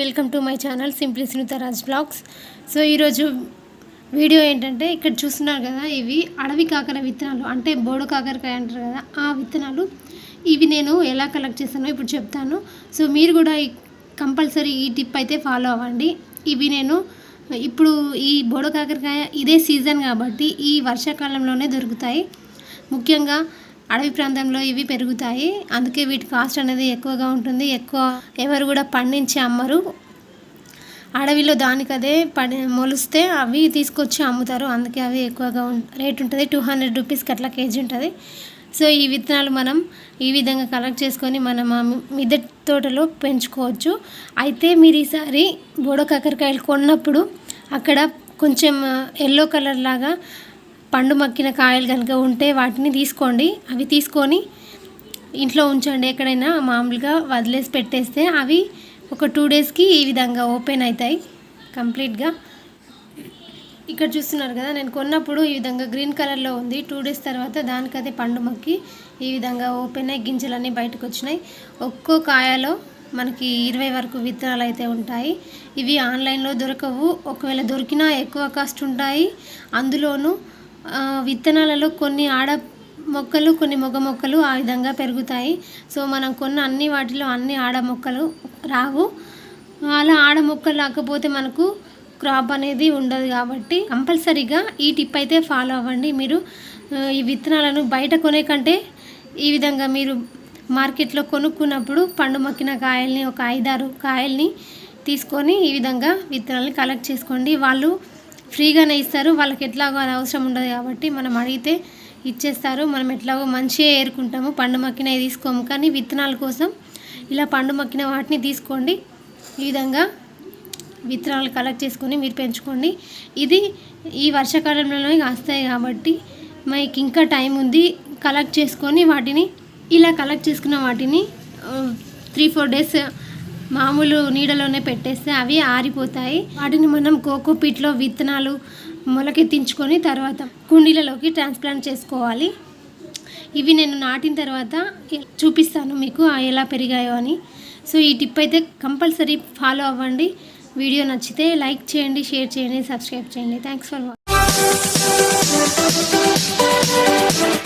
Welcome to my channel simply Sunitaraj blogs so ఈరోజు video ఏంటంటే ఇక్కడ చూస్తున్నారు కదా ఇవి అడవి కాకర విత్తనాలు అంటే బోడు కాకరకాయ అంటారు కదా ఆ విత్తనాలు. ఇవి నేను ఎలా కలెక్ట్ చేస్తానో ఇప్పుడు చెప్తాను. సో మీరు కూడా కంపల్సరీ ఈ టిప్ అయితే ఫాలో అవ్వండి. ఇవి నేను ఇప్పుడు ఈ బోడు కాకరకాయ ఇదే సీజన్ కాబట్టి ఈ వర్షాకాలంలోనే దొరుకుతాయి. ముఖ్యంగా అడవి ప్రాంతంలో ఇవి పెరుగుతాయి. అందుకే వీటి కాస్ట్ అనేది ఎక్కువగా ఉంటుంది. ఎక్కువ ఎవరు కూడా పండించి అమ్మరు. అడవిలో దానికదే పడి మొలిస్తే అవి తీసుకొచ్చి అమ్ముతారు. అందుకే అవి ఎక్కువగా రేట్ ఉంటుంది. టూ హండ్రెడ్ రూపీస్కి అట్లా కేజీ ఉంటుంది. సో ఈ విత్తనాలు మనం ఈ విధంగా కలెక్ట్ చేసుకొని మనం మిద్దె తోటలో పెంచుకోవచ్చు. అయితే మీరు ఈసారి బోడో కాకరకాయలు కొన్నప్పుడు అక్కడ కొంచెం ఎల్లో కలర్ లాగా పండు మక్కిన కాయలు కనుక ఉంటే వాటిని తీసుకోండి. అవి తీసుకొని ఇంట్లో ఉంచండి ఎక్కడైనా మామూలుగా వదిలేసి పెట్టేస్తే అవి ఒక టూ డేస్కి ఈ విధంగా ఓపెన్ అవుతాయి కంప్లీట్గా. ఇక్కడ చూస్తున్నారు కదా నేను కొన్నప్పుడు ఈ విధంగా గ్రీన్ కలర్లో ఉంది. టూ డేస్ తర్వాత దానికదే పండు మక్కి ఈ విధంగా ఓపెన్ అయ్యి గింజలన్నీ బయటకు వచ్చినాయి. ఒక్కో కాయలో మనకి ఇరవై వరకు విత్తనాలు అయితే ఉంటాయి. ఇవి ఆన్లైన్లో దొరకవు. ఒకవేళ దొరికినా ఎక్కువ కాస్ట్ ఉంటాయి. అందులోనూ విత్తనాలలో కొన్ని ఆడ మొక్కలు కొన్ని మొగ మొక్కలు ఆ విధంగా పెరుగుతాయి. సో మనం కొన్న అన్ని వాటిలో అన్ని ఆడ మొక్కలు రావు. అలా ఆడ మొక్కలు రాకపోతే మనకు క్రాప్ అనేది ఉండదు కాబట్టి కంపల్సరీగా ఈ టిప్ అయితే ఫాలో అవ్వండి. మీరు ఈ విత్తనాలను బయట కొనే కంటే ఈ విధంగా మీరు మార్కెట్లో కొనుక్కున్నప్పుడు పండు మొక్కిన కాయల్ని ఒక ఐదారు కాయల్ని తీసుకొని ఈ విధంగా విత్తనాలని కలెక్ట్ చేసుకోండి. వాళ్ళు ఫ్రీగానే ఇస్తారు. వాళ్ళకి ఎట్లాగో అది అవసరం ఉండదు కాబట్టి మనం అడిగితే ఇచ్చేస్తారు. మనం ఎట్లాగో మంచిగా ఏరుకుంటాము. పండు మక్కినవి తీసుకోము. కానీ విత్తనాల కోసం ఇలా పండు మక్కిన వాటిని తీసుకోండి. ఈ విధంగా విత్తనాలు కలెక్ట్ చేసుకొని మీరు పెంచుకోండి. ఇది ఈ వర్షాకాలంలోనే కాస్తాయి కాబట్టి మీకు ఇంకా టైం ఉంది. కలెక్ట్ చేసుకొని వాటిని ఇలా కలెక్ట్ చేసుకున్న వాటిని త్రీ ఫోర్ డేస్ మామూలు నీడలోనే పెట్టేస్తే అవి ఆరిపోతాయి. వాటిని మనం కోకోపీట్లో విత్తనాలు మొలకెత్తించుకొని తర్వాత కుండీలలోకి ట్రాన్స్ప్లాంట్ చేసుకోవాలి. ఇవి నేను నాటిన తర్వాత చూపిస్తాను మీకు ఎలా పెరిగాయో అని. సో ఈ టిప్ అయితే కంపల్సరీ ఫాలో అవ్వండి. వీడియో నచ్చితే లైక్ చేయండి షేర్ చేయండి సబ్స్క్రైబ్ చేయండి. Thanks for watching